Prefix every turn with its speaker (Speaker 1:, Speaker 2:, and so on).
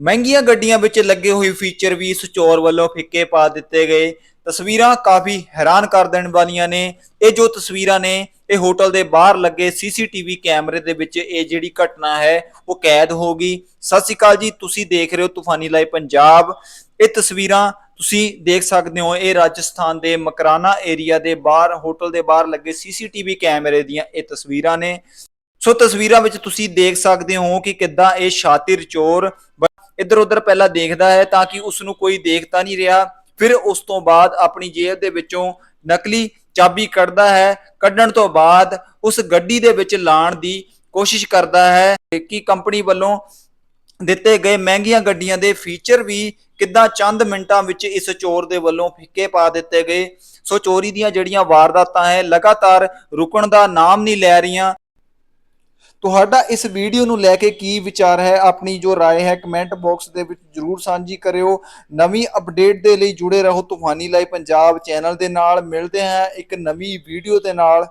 Speaker 1: ਮਹਿੰਗੀਆਂ ਗੱਡੀਆਂ ਵਿੱਚ ਲੱਗੇ ਹੋਏ ਫੀਚਰ ਵੀ ਇਸ ਚੋਰ ਵੱਲੋਂ ਫਿੱਕੇ ਪਾ ਦਿੱਤੇ ਗਏ। ਤਸਵੀਰਾਂ ਕਾਫੀ ਹੈਰਾਨ ਕਰ ਦੇਣ ਵਾਲੀਆਂ ਨੇ। ਇਹ ਜੋ ਤਸਵੀਰਾਂ ਨੇ, ਇਹ ਹੋਟਲ ਦੇ ਬਾਹਰ ਲੱਗੇ ਸੀਸੀਟੀਵੀ ਕੈਮਰੇ ਦੇ ਵਿੱਚ ਇਹ ਜਿਹੜੀ ਘਟਨਾ ਹੈ, ਉਹ ਕੈਦ ਹੋ ਗਈ। ਸਤਿ ਸ਼੍ਰੀ ਅਕਾਲ ਜੀ, ਤੁਸੀਂ ਦੇਖ ਰਹੇ ਹੋ ਤੂਫਾਨੀ ਲਾਈਵ ਪੰਜਾਬ। ਇਹ ਤਸਵੀਰਾਂ ਤੁਸੀਂ ਦੇਖ ਸਕਦੇ ਹੋ, ਇਹ ਰਾਜਸਥਾਨ ਦੇ ਮਕਰਾਨਾ ਏਰੀਆ ਦੇ ਬਾਹਰ, ਹੋਟਲ ਦੇ ਬਾਹਰ ਲੱਗੇ ਸੀਸੀਟੀਵੀ ਕੈਮਰੇ ਦੀਆਂ ਇਹ ਤਸਵੀਰਾਂ ਨੇ। ਸੋ ਤਸਵੀਰਾਂ ਵਿੱਚ ਤੁਸੀਂ ਦੇਖ ਸਕਦੇ ਹੋ ਕਿ ਕਿੱਦਾਂ ਇਹ ਸ਼ਾਤਿਰ ਚੋਰ ਇੱਧਰ ਉੱਧਰ ਪਹਿਲਾਂ ਦੇਖਦਾ ਹੈ ਤਾਂ ਕਿ ਉਸ ਨੂੰ ਕੋਈ ਦੇਖਤਾ ਨਹੀਂ ਰਿਹਾ। ਫਿਰ ਉਸ ਤੋਂ ਬਾਅਦ ਆਪਣੀ ਜੇਬ ਦੇ ਵਿੱਚੋਂ ਨਕਲੀ ਚਾਬੀ ਕੱਢਦਾ ਹੈ। ਕੱਢਣ ਤੋਂ ਬਾਅਦ ਉਸ ਗੱਡੀ ਦੇ ਵਿੱਚ ਲਾਣ ਦੀ ਕੋਸ਼ਿਸ਼ ਕਰਦਾ ਹੈ ਕਿ ਕੰਪਨੀ ਵੱਲੋਂ ਦਿੱਤੇ ਗਏ ਮਹਿੰਗੀਆਂ ਗੱਡੀਆਂ ਦੇ ਫੀਚਰ ਵੀ ਕਿੱਦਾਂ ਚੰਦ ਮਿੰਟਾਂ ਵਿੱਚ ਇਸ ਚੋਰ ਦੇ ਵੱਲੋਂ ਫਿੱਕੇ ਪਾ ਦਿੱਤੇ ਗਏ। ਸੋ ਚੋਰੀ ਦੀਆਂ ਜਿਹੜੀਆਂ ਵਾਰਦਾਤਾਂ ਹੈ, ਲਗਾਤਾਰ ਰੁਕਣ ਦਾ ਨਾਮ ਨਹੀਂ ਲੈ ਰਹੀਆਂ। ਤੁਹਾਡਾ ਇਸ ਵੀਡੀਓ ਨੂੰ ਲੈ ਕੇ ਕੀ ਵਿਚਾਰ ਹੈ ਆਪਣੀ ਜੋ رائے ਹੈ ਕਮੈਂਟ ਬਾਕਸ ਦੇ ਵਿੱਚ ਜਰੂਰ ਸਾਂਝੀ ਕਰਿਓ ਨਵੀਂ ਅਪਡੇਟ ਦੇ ਲਈ ਜੁੜੇ ਰਹੋ ਤੂਫਾਨੀ ਲਾਈਵ ਪੰਜਾਬ ਚੈਨਲ ਦੇ ਨਾਲ ਮਿਲਦੇ ਹਾਂ ਇੱਕ ਨਵੀਂ ਵੀਡੀਓ ਦੇ ਨਾਲ